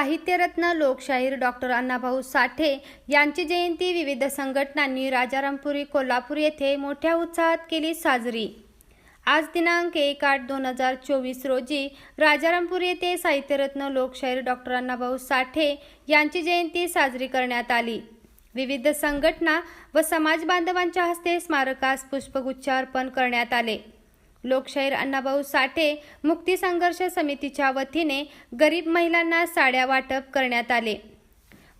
साहित्यरत्न लोकशाहीर डॉक्टर अण्णाभाऊ साठे यांची जयंती विविध संघटनांनी राजारामपुरी कोल्हापूर येथे मोठ्या उत्साहात केली साजरी. आज दिनांक एक आठ दोन हजार चोवीस रोजी राजारामपूर येथे साहित्यरत्न लोकशाहीर डॉक्टर अण्णाभाऊ साठे यांची जयंती साजरी करण्यात आली. विविध संघटना व समाज बांधवांच्या हस्ते स्मारकास पुष्पगुच्छ अर्पण करण्यात आले. लोकशाहीर अण्णाभाऊ साठे मुक्ती संघर्ष समितीच्या वतीने गरीब महिलांना साड्या वाटप करण्यात आले.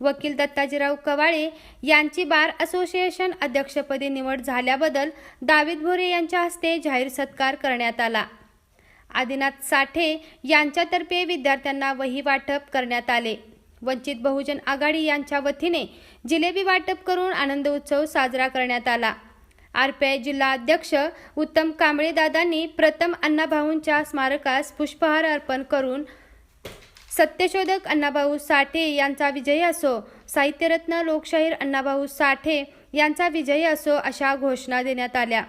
वकील दत्ताजीराव कवाळे यांची बार असोसिएशन अध्यक्षपदी निवड झाल्याबद्दल दावीद भोरे यांच्या हस्ते जाहीर सत्कार करण्यात आला. आदिनाथ साठे यांच्यातर्फे विद्यार्थ्यांना वही वाटप करण्यात आले. वंचित बहुजन आघाडी यांच्या वतीने जिलेबी वाटप करून आनंद उत्सव साजरा करण्यात आला. आरपीआय जिल्हाध्यक्ष उत्तम कांबळेदादांनी प्रथम अण्णाभाऊंच्या स्मारकास पुष्पहार अर्पण करून सत्यशोधक अण्णाभाऊ साठे यांचा विजय असो साहित्यरत्न लोकशाहीर अण्णाभाऊ साठे यांचा विजय असो अशा घोषणा देण्यात आल्या.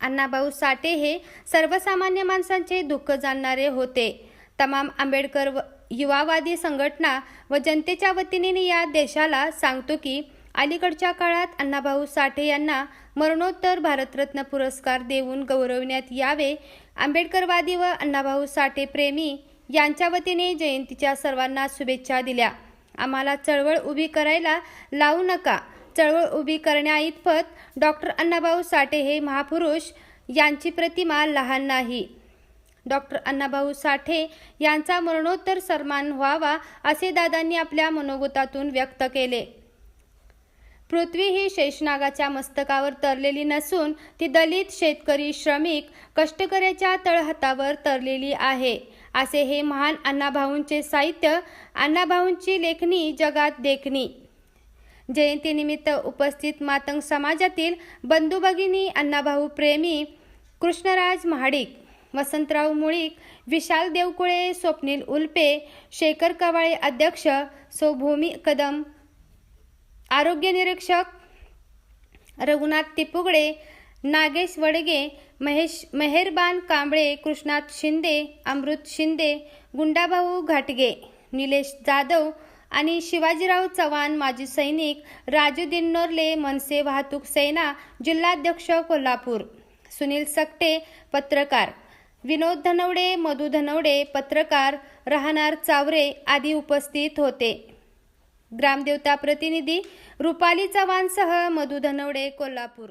अण्णाभाऊ साठे हे सर्वसामान्य माणसांचे दुःख जाणणारे होते. तमाम आंबेडकर व- युवावादी संघटना व जनतेच्या वतीने या देशाला सांगतो की अलीकडच्या काळात अण्णाभाऊ साठे यांना मरणोत्तर भारतरत्न पुरस्कार देऊन गौरविण्यात यावे आंबेडकरवादी व अण्णाभाऊ साठे प्रेमी यांच्या वतीने जयंतीच्या सर्वांना शुभेच्छा दिल्या. आम्हाला चळवळ उभी करायला लावू नका. चळवळ उभी करण्याइतपत डॉक्टर अण्णाभाऊ साठे हे महापुरुष यांची प्रतिमा लहान नाही. डॉक्टर अण्णाभाऊ साठे यांचा मरणोत्तर सन्मान व्हावा असे दादांनी आपल्या मनोगतातून व्यक्त केले. पृथ्वी ही शेषनागाच्या मस्तकावर तरलेली नसून ती दलित शेतकरी श्रमिक कष्टकऱ्याच्या तळहातावर तरलेली आहे. असे हे महान अण्णाभाऊंचे साहित्य अण्णाभाऊंची लेखणी जगात देखणी. जयंतीनिमित्त उपस्थित मातंग समाजातील बंधू भगिनी अण्णाभाऊ प्रेमी कृष्णराज महाडिक वसंतराव मुळीक विशाल देवकुळे स्वप्नील उल्पे शेखर कवाळे अध्यक्ष सौभूमी कदम आरोग्य निरीक्षक रघुनाथ तिपुगडे नागेश वडगे महेश मेहरबान कांबळे कृष्णात शिंदे अमृत शिंदे गुंडाभाऊ घाटगे निलेश जाधव आणि शिवाजीराव चव्हाण माजी सैनिक राजू दिन्नोरले मनसे वाहतूक सेना जिल्हाध्यक्ष कोल्हापूर. सुनील सकटे पत्रकार. विनोद धनवडे मधु धनवडे पत्रकार. राहणार चावरे आदी उपस्थित होते. ग्रामदेवता प्रतिनिधी रुपाली चव्हाणसह मधु धनवडे कोल्हापूर.